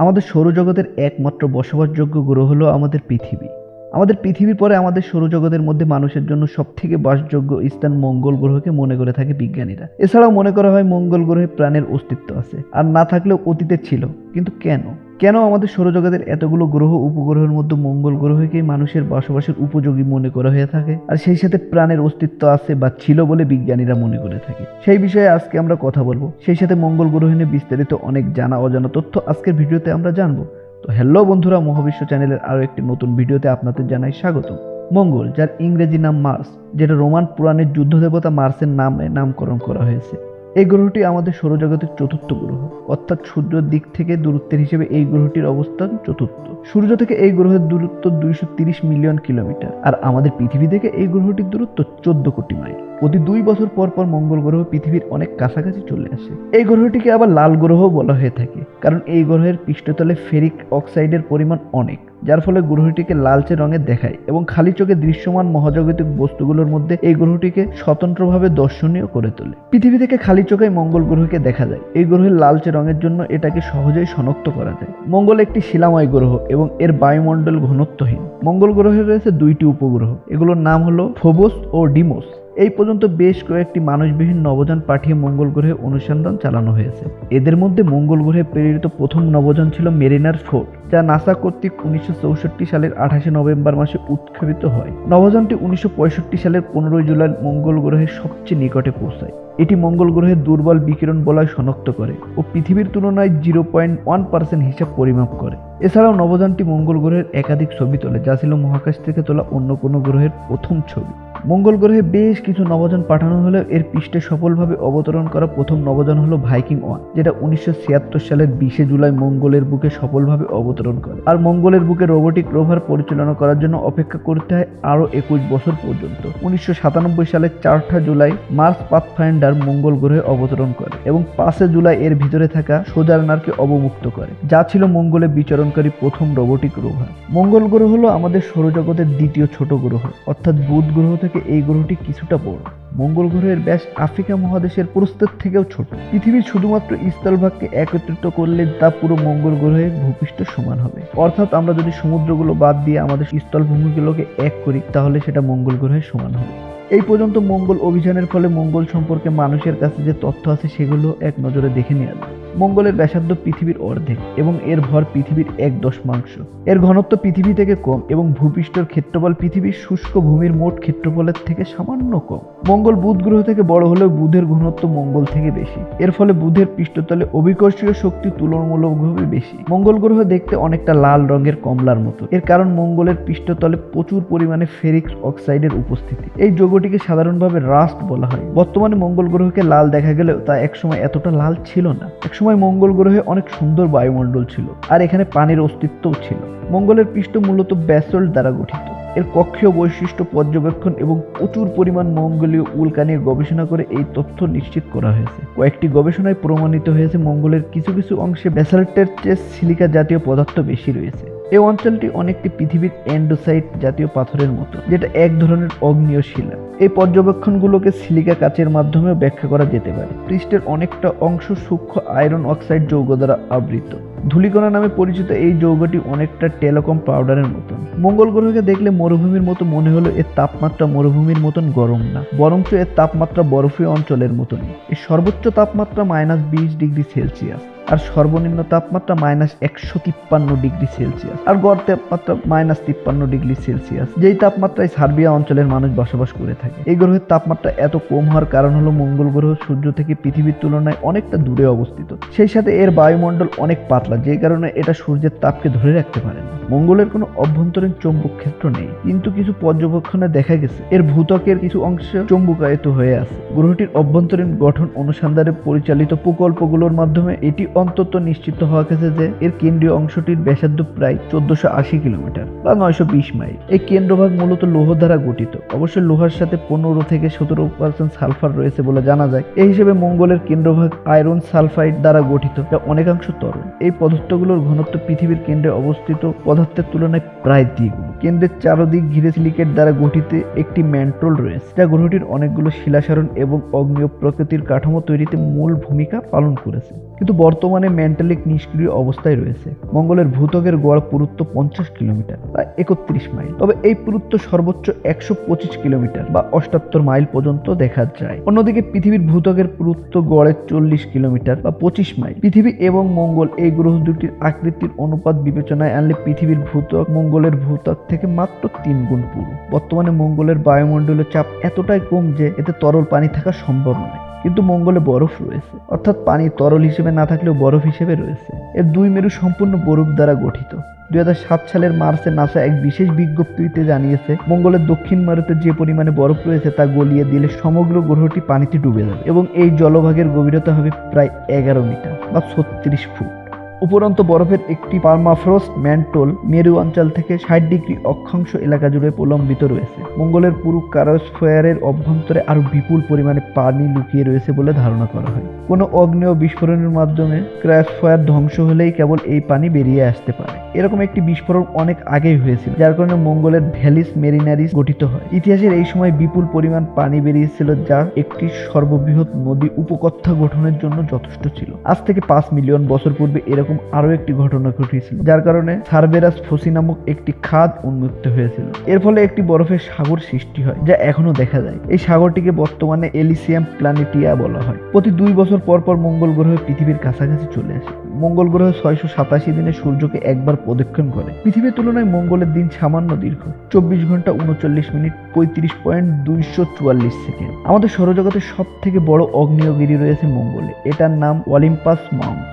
আমাদের সৌরজগতের একমাত্র বসবাসযোগ্য গ্রহ হলো আমাদের পৃথিবী। আমাদের পৃথিবীর পরে আমাদের সৌরজগতের মধ্যে মানুষের জন্য সবথেকে বাসযোগ্য স্থান মঙ্গল গ্রহকে মনে করে থাকে বিজ্ঞানীরা। এছাড়াও মনে করা হয় মঙ্গল গ্রহে প্রাণের অস্তিত্ব আছে, আর না থাকলেও অতীতে ছিল, কিন্তু কেন? কেন আমাদের সৌরজগতের এতগুলো গ্রহ উপগ্রহের মধ্যে মঙ্গল গ্রহকেই মানুষের বসবাসের উপযোগী মনে করা হয়ে থাকে? আর সেই সাথে প্রাণের অস্তিত্ব আছে বা ছিল বলে বিজ্ঞানীরা মনে করে থাকে। সেই বিষয়ে আজকে আমরা কথা বলব। সেই সাথে মঙ্গল গ্রহ নিয়ে বিস্তারিত অনেক জানা অজানা তথ্য আজকের ভিডিওতে আমরা জানব। তো হ্যালো বন্ধুরা, মহাবিশ্ব চ্যানেলের আরও একটি নতুন ভিডিওতে আপনাদের জানাই স্বাগত মঙ্গল, যার ইংরেজি নাম মার্স, যেটা রোমান পুরাণের যুদ্ধ দেবতা মার্সের নামে নামকরণ করা হয়েছে। এই গ্রহটি আমাদের সৌরজগতের চতুর্থ গ্রহ। অর্থাৎ সূর্যের দিক থেকে দূরত্বের হিসেবে এই গ্রহটির অবস্থান চতুর্থ। সূর্য থেকে এই গ্রহের দূরত্ব দুইশো মিলিয়ন কিলোমিটার। আর আমাদের পৃথিবী থেকে এই গ্রহটির দূরত্ব চোদ্দ কোটি মাইল। প্রতি দুই বছর পর পর মঙ্গল গ্রহ পৃথিবীর অনেক কাছাকাছি চলে আসে। এই গ্রহটিকে আবার লাল গ্রহ বলা হয়ে থাকে, কারণ এই গ্রহের পৃষ্ঠতলে ফেরিক অক্সাইডের পরিমাণ অনেক, যার ফলে গ্রহটিকে লালচে রঙের দেখায় এবং খালি চোখে দৃশ্যমান মহাজাগতিক বস্তুগুলোর মধ্যে এই গ্রহটিকে স্বতন্ত্রভাবে দর্শনীয় করে তোলে। পৃথিবী থেকে খালি চোখে মঙ্গল গ্রহকে দেখা যায়। এই গ্রহের লালচে রঙের জন্য এটাকে সহজেই শনাক্ত করা যায়। মঙ্গল একটি শিলাময় গ্রহ এবং এর বায়ুমণ্ডল ঘনত্বহীন। মঙ্গল গ্রহে রয়েছে দুইটি উপগ্রহ, এগুলোর নাম হলো ফোবোস ও ডিমোস। এই পর্যন্ত বেশ কয়েকটি মানুষবিহীন নবযান পাঠিয়ে মঙ্গল গ্রহে অনুসন্ধান চালানো হয়েছে। এদের মধ্যে মঙ্গল গ্রহে প্রেরিত প্রথম নবযান ছিল মেরিনার ফোর, যা নাসা কর্তৃক উনিশশো চৌষট্টি সালের আঠাশে নভেম্বর মাসে উৎক্ষেপিত হয়। নবযানটি উনিশশো পঁয়ষট্টি সালের পনেরোই জুলাই মঙ্গল গ্রহের সবচেয়ে নিকটে পৌঁছায়। এটি মঙ্গল গ্রহের দুর্বল বিকিরণ বলয় শনাক্ত করে ও পৃথিবীর তুলনায় জিরো পয়েন্ট ওয়ান পার্সেন্ট হিসাব পরিমাপ করে। এছাড়াও নবযানটি মঙ্গল গ্রহের একাধিক ছবি তোলে, যা ছিল মহাকাশ থেকে তোলা অন্য কোনো গ্রহের প্রথম ছবি। মঙ্গল গ্রহে বেশ কিছু নবযান পাঠানো হলেও এর পৃষ্ঠে সফলভাবে অবতরণ করা প্রথম নবযান হলো ভাইকিং ওয়ান, যেটা উনিশশো ছিয়াত্তর সালের বিশে জুলাই মঙ্গলের বুকে সফলভাবে অবতরণ করে। আর মঙ্গলের বুকে রোবোটিক রোভার পরিচালনা করার জন্য অপেক্ষা করতে হয় আরও একুশ বছর পর্যন্ত। উনিশশো সাতানব্বই সালের চারটা জুলাই মার্স পাথফাইন্ডার মঙ্গল গ্রহে অবতরণ করে এবং পাঁচে জুলাই এর ভিতরে থাকা সোজারনারকে অবমুক্ত করে, যা ছিল মঙ্গলে বিচরণকারী প্রথম রোবোটিক রোভার। মঙ্গল গ্রহ হলো আমাদের সৌরজগতের দ্বিতীয় ছোট গ্রহ, অর্থাৎ বুধ গ্রহ থেকে এই গ্রহটি কিছুটা বড়। মঙ্গল গ্রহের ব্যাস আফ্রিকা মহাদেশের প্রস্তুত থেকেও ছোট। পৃথিবীর শুধুমাত্র স্থলভাগকে একত্রিত করলে তা পুরো মঙ্গল গ্রহের ভূপৃষ্ঠ সমান হবে। অর্থাৎ আমরা যদি সমুদ্রগুলো বাদ দিয়ে আমাদের স্থলভূমিগুলোকে এক করি, তাহলে সেটা মঙ্গল গ্রহের সমান হবে। এই পর্যন্ত মঙ্গল অভিযানের ফলে মঙ্গল সম্পর্কে মানুষের কাছে যে তথ্য আছে সেগুলো এক নজরে দেখে নেওয়া যায় মঙ্গলের ব্যাসার্ধ পৃথিবীর অর্ধেক এবং এর ভর পৃথিবীর এক দশমাংশ। এর ঘনত্ব পৃথিবী থেকে কম এবং ভূপৃষ্ঠের ক্ষেত্রফল পৃথিবীর শুষ্ক ভূমির মোট ক্ষেত্রফলের থেকে সামান্য কম। মঙ্গল বুধ গ্রহ থেকে বড় হলেও বুধের ঘনত্ব মঙ্গল থেকে বেশি। এর ফলে বুধের পৃষ্ঠতলে অভিকর্ষীয় শক্তি তুলনামূলকভাবে বেশি। মঙ্গল গ্রহ দেখতে অনেকটা লাল রঙের কমলার মতো। এর কারণ মঙ্গলের পৃষ্ঠতলে প্রচুর পরিমাণে ফেরিক অক্সাইডের উপস্থিতি। এই যৌগটিকে সাধারণভাবে রাস্ট বলা হয়। বর্তমানে মঙ্গল গ্রহকে লাল দেখা গেলেও তা একসময় এতটা লাল ছিল না। একসময় মঙ্গল গ্রহে অনেক সুন্দর বায়ুমণ্ডল ছিল, আর এখানে পানির অস্তিত্বও ছিল। মঙ্গলের পৃষ্ঠ মূলত ব্যাসল্ট দ্বারা গঠিত। এর কক্ষীয় বৈশিষ্ট্য পর্যবেক্ষণ এবং প্রচুর পরিমাণ মঙ্গলীয় উল্কা নিয়ে গবেষণা করে এই তথ্য নিশ্চিত করা হয়েছে। কয়েকটি গবেষণায় প্রমাণিত হয়েছে মঙ্গলের কিছু কিছু অংশে ব্যাসাল্টের চেয়ে সিলিকা জাতীয় পদার্থ বেশি রয়েছে। এই অঞ্চলটি অনেকটি পৃথিবীর অ্যান্ডোসাইট জাতীয় পাথরের মতো, যেটা এক ধরনের অগ্নীয় শিলা এই পর্যবেক্ষণগুলোকে সিলিকা কাচের মাধ্যমেও ব্যাখ্যা করা যেতে পারে। পৃষ্ঠের অনেকটা অংশ সূক্ষ্ম আয়রন অক্সাইড যৌগ দ্বারা আবৃত। ধূলিকণা নামে পরিচিত এই যৌগটি অনেকটা টেলকম পাউডারের মতন। মঙ্গল গ্রহকে দেখলে মরুভূমির মতো মনে হলো এর তাপমাত্রা মরুভূমির মতন গরম না, বরঞ্চ এর তাপমাত্রা বরফীয় অঞ্চলের মতনই। এর সর্বোচ্চ তাপমাত্রা মাইনাস বিশ ডিগ্রি সেলসিয়াস। আর সর্বনিম্ন তাপমাত্রা মাইনাস একশো তিপ্পান্ন ডিগ্রি সেলসিয়াস আর গড় তাপমাত্রা মাইনাস তিপ্পান্ন ডিগ্রি সেলসিয়াস যেই তাপমাত্রায় সার্বিয়া অঞ্চলের মানুষ বসবাস করে থাকে। এই গ্রহের তাপমাত্রা এত কম হওয়ার কারণ হলো মঙ্গল গ্রহ সূর্য থেকে পৃথিবীর তুলনায় অনেকটা দূরে অবস্থিত। সেই সাথে এর বায়ুমণ্ডল অনেক পাতলা যে কারণে এটা সূর্যের তাপকে ধরে রাখতে পারে না। মঙ্গলের কোনো অভ্যন্তরীণ চৌম্বক ক্ষেত্র নেই, কিন্তু কিছু পর্যবেক্ষণে দেখা গেছে এর ভূতকের কিছু অংশ চৌম্বকায়িত হয়ে আছে। গ্রহটির অভ্যন্তরীণ গঠন অনুসন্ধানে পরিচালিত প্রকল্পগুলোর মাধ্যমে এটি অন্তত নিশ্চিত হওয়া গেছে যে এর কেন্দ্রীয় অংশটির ব্যাসার্ধ প্রায় চোদ্দশো আশি কিলোমিটার বা নয়শো বিশ মাইল। এই কেন্দ্রভাগ মূলত লৌহ দ্বারা গঠিত। অবশ্য লোহার সাথে পনেরো থেকে সতেরো পার্সেন্ট সালফার রয়েছে বলে জানা যায়। এই হিসেবে মঙ্গলের কেন্দ্রভাগ আয়রন সালফাইড দ্বারা গঠিত যা অনেকাংশ তরল। এই পদার্থগুলোর ঘনত্ব পৃথিবীর কেন্দ্রে অবস্থিত পদার্থের তুলনায় প্রায় দ্বিগুণ। কেন্দ্রের চারদিক ঘিরে সিলিকেট দ্বারা গঠিত একটি ম্যান্ট্রোল রয়েছে, যা গ্রহটির অনেকগুলো শিলাসারণ এবং অগ্নিয় প্রকৃতির কাঠামো তৈরিতে মূল ভূমিকা পালন করেছে। কিন্তু বর্তমানে মেন্টালিক নিষ্ক্রিয় অবস্থায় রয়েছে। মঙ্গলের ভূতকের গড় পুরুত্ব পঞ্চাশ কিলোমিটার বা একত্রিশ মাইল। তবে এই পুরুত্ব সর্বোচ্চ একশো পঁচিশ কিলোমিটার বা অষ্টাত্তর মাইল পর্যন্ত দেখা যায়। অন্যদিকে পৃথিবীর ভূতকের পুরুত্ব গড়ে চল্লিশ কিলোমিটার বা পঁচিশ মাইল। পৃথিবী এবং মঙ্গল এই গ্রহ দুটির আকৃতির অনুপাত বিবেচনায় আনলে পৃথিবীর ভূতক মঙ্গলের ভূতক থেকে মাত্র তিন গুণ পুরু। বর্তমানে মঙ্গলের বায়ুমণ্ডলের চাপ এতটাই কম যে এতে তরল পানি থাকা সম্ভব নয়। কিন্তু মঙ্গলে বরফ রয়েছে। অর্থাৎ পানি তরল হিসেবে না থাকলেও বরফ হিসেবে রয়েছে। এর দুই মেরু সম্পূর্ণ বরফ দ্বারা গঠিত। দুই হাজার সাত সালের মার্চে নাসা এক বিশেষ বিজ্ঞপ্তিতে জানিয়েছে, মঙ্গলের দক্ষিণ মেরুতে যে পরিমাণে বরফ রয়েছে তা গলিয়ে দিলে সমগ্র গ্রহটি পানিতে ডুবে যাবে এবং এই জলভাগের গভীরতা হবে প্রায় এগারো মিটার বা ছত্রিশ ফুট। উপরন্ত বরফের একটি পার্মাফ্রস্ট ম্যান্টোল মেরু অঞ্চল থেকে ষাট ডিগ্রি অক্ষাংশ এলাকা জুড়ে প্রলম্বিত রয়েছে। মঙ্গলের পুরো কারোস্ফয়ারের অভ্যন্তরে আরও বিপুল পরিমাণে পানি লুকিয়ে রয়েছে বলে ধারণা করা হয়। কোনো অগ্নেয় বিস্ফোরণের মাধ্যমে ক্র্যাশফয়ার ধ্বংস হলেই কেবল এই পানি বেরিয়ে আসতে পারে। এরকম একটি বিস্ফোরণ অনেক আগেই হয়েছিল, যার কারণে মঙ্গলের ভ্যালিস মেরিনারিস গঠিত হয়। ইতিহাসের এই সময় বিপুল পরিমাণ পানি বেরিয়েছিল যা একটি সর্ববৃহৎ নদী উপকথা গঠনের জন্য যথেষ্ট ছিল। আজ থেকে পাঁচ মিলিয়ন বছর পূর্বে এরকম আরও একটি ঘটনা ঘটেছিল যার কারণে সার্বেরাস ফসি নামক একটি খাদ উন্মুক্ত হয়েছিল। এর ফলে একটি বরফের সাগর সৃষ্টি হয়, যা এখনও দেখা যায়। এই সাগরটিকে বর্তমানে এলিসিয়াম প্ল্যানেটিয়া বলা হয়। প্রতি দুই বছর পর পর মঙ্গল গ্রহ পৃথিবীর কাছাকাছি চলে আসে। মঙ্গল গ্রহ ছয়শো সাতাশি দিনে সূর্যকে একবার প্রদক্ষিণ করে। পৃথিবীর তুলনায় মঙ্গলের দিন সামান্য দীর্ঘ, চব্বিশ ঘণ্টা উনচল্লিশ মিনিট পঁয়ত্রিশ পয়েন্ট দুইশো চুয়াল্লিশ সেকেন্ড। আমাদের সৌরজগতের সব থেকে বড় অগ্নিয়গিরি রয়েছে মঙ্গলে। এটার নাম অলিম্পাস মাউন্ট।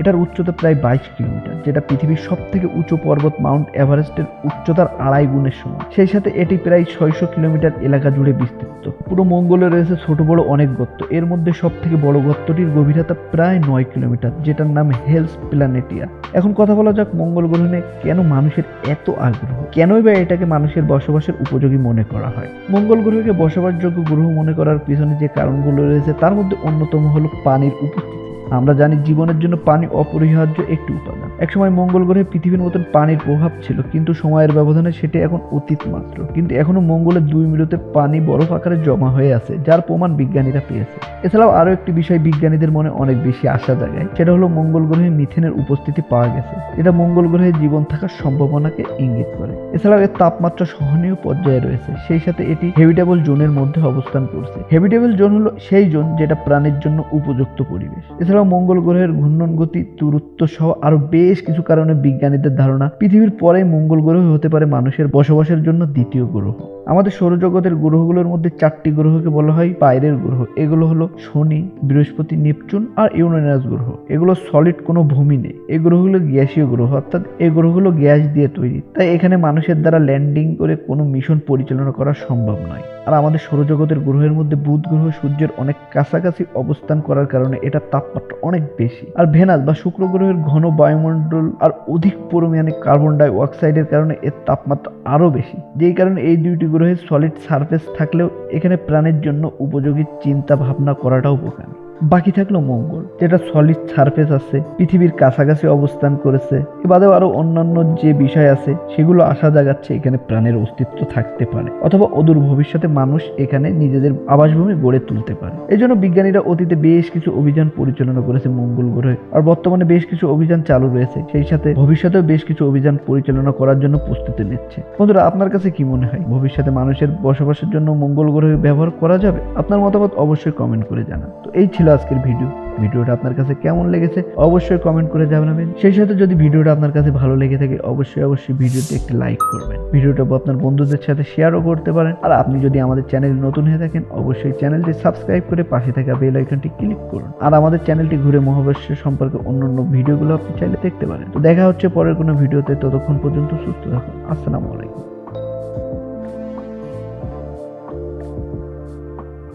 এটার উচ্চতা প্রায় বাইশ কিলোমিটার, যেটা পৃথিবীর সব থেকে উঁচু পর্বত মাউন্ট এভারেস্টের উচ্চতার আড়াই গুণের সমান। সেই সাথে এটি প্রায় ছয়শো কিলোমিটার এলাকা জুড়ে বিস্তৃত। পুরো মঙ্গলে রয়েছে ছোট বড় অনেক গর্ত। এর মধ্যে সব থেকে বড় গর্তটির গভীরতা প্রায় নয় কিলোমিটার, যেটার নাম হেলস প্ল্যানেটিয়া এখন কথা বলা যাক মঙ্গল গ্রহে কেন মানুষের এত আগ্রহ? কেনই বা এটাকে মানুষের বসবাসের উপযোগী মনে করা হয়? মঙ্গল গ্রহকে বসবাসযোগ্য গ্রহ মনে করার পিছনে যে কারণগুলো রয়েছে, তার মধ্যে অন্যতম হলো পানির উপস্থিতি। আমরা জানি জীবনের জন্য পানি অপরিহার্য একটি উপাদান। একসময় মঙ্গল গ্রহে পৃথিবীর মতন পানির প্রভাব ছিল, কিন্তু সময়ের ব্যবধানে সেটি এখন অতীত মাত্র। কিন্তু এখনও মঙ্গলের দুই মিলতে পানি বরফ আকারে জমা হয়ে আছে, যার প্রমাণ বিজ্ঞানীরা পেয়েছে এছাড়াও আরও একটি বিষয় বিজ্ঞানীদের মনে অনেক বেশি আশা জাগায়, সেটা হলো মঙ্গল গ্রহে মিথেনের উপস্থিতি পাওয়া গেছে। এটা মঙ্গল গ্রহে জীবন থাকার সম্ভাবনাকে ইঙ্গিত করে। এছাড়াও এর তাপমাত্রা সহনীয় পর্যায়ে রয়েছে, সেই সাথে এটি হেভিটেবল জোনের মধ্যে অবস্থান করছে। হেভিটেবল জোন হলো সেই জোন যেটা প্রাণীর জন্য উপযুক্ত পরিবেশ। এছাড়াও মঙ্গল গ্রহের ঘূর্ণন গতি, দূরত্ব সহ আরও বেশ কিছু কারণে বিজ্ঞানীদের ধারণা পৃথিবীর পরে মঙ্গল গ্রহ হতে পারে মানুষের বসবাসের জন্য দ্বিতীয় গ্রহ। আমাদের সৌরজগতের গ্রহগুলোর মধ্যে চারটি গ্রহকে বলা হয় বাইরের গ্রহ। এগুলো হলো শনি, বৃহস্পতি, নেপচুন আর ইউরেনাস গ্রহ। এগুলো সলিড কোনো ভূমি নেই। এই গ্রহগুলো গ্যাসীয় গ্রহ, অর্থাৎ এই গ্রহগুলো গ্যাস দিয়ে তৈরি। তাই এখানে মানুষের দ্বারা ল্যান্ডিং করে কোনো মিশন পরিচালনা করা সম্ভব নয়। আর আমাদের সৌরজগতের গ্রহের মধ্যে বুধ গ্রহ সূর্যের অনেক কাছাকাছি অবস্থান করার কারণে এটা তাপমাত্রা অনেক বেশি। আর ভেনাস বা শুক্র গ্রহের ঘন বায়ুমণ্ডল আর অধিক পরিমাণে কার্বন ডাই অক্সাইডের কারণে এর তাপমাত্রা আরও বেশি। যেই কারণে এই দুইটি গ্রহের সলিড সারফেস থাকলেও এখানে প্রাণের জন্য উপযোগী চিন্তা ভাবনা করাটাও বোকামি বাকি থাকল মঙ্গল, যেটা সলিড সারফেস আছে, পৃথিবীর কাছাকাছি অবস্থান করেছে। এ বাদেও আরও অন্যান্য যে বিষয় আছে, সেগুলো আশা জাগাচ্ছে এখানে প্রাণের অস্তিত্ব থাকতে পারে, অথবা অদূর ভবিষ্যতে মানুষ এখানে নিজেদের আবাসভূমি গড়ে তুলতে পারে। এই জন্য বিজ্ঞানীরা অতীতে বেশ কিছু অভিযান পরিচালনা করেছে মঙ্গল গ্রহে, আর বর্তমানে বেশ কিছু অভিযান চালু রয়েছে, সেই সাথে ভবিষ্যতেও বেশ কিছু অভিযান পরিচালনা করার জন্য প্রস্তুতি নিচ্ছে। বন্ধুরা, আপনার কাছে কি মনে হয়? ভবিষ্যতে মানুষের বসবাসের জন্য মঙ্গল গ্রহে ব্যবহার করা যাবে? আপনার মতামত অবশ্যই কমেন্ট করে জানান। তো এই ছিল আজকের ভিডিও। ভিডিওটা আপনার কাছে কেমন লেগেছে অবশ্যই কমেন্ট করে জানাবেন। সেই সাথে যদি ভিডিওটা আপনার কাছে ভালো লেগে থাকে, অবশ্যই অবশ্যই ভিডিওতে একটি লাইক করবেন। ভিডিওটা আপনার বন্ধুদের সাথে শেয়ারও করতে পারেন। আর আপনি যদি আমাদের চ্যানেল নতুন হয়ে থাকেন, অবশ্যই চ্যানেলটি সাবস্ক্রাইব করে পাশে থাকা বেল আইকনটি ক্লিক করুন। আর আমাদের চ্যানেলটি ঘুরে মহাবিশ্ব সম্পর্কে অন্যান্য ভিডিওগুলো আপনি চাইলে দেখতে পারেন। তো দেখা হচ্ছে পরের কোনো ভিডিওতে। ততক্ষণ পর্যন্ত সুস্থ থাকুন। আসসালামু আলাইকুম।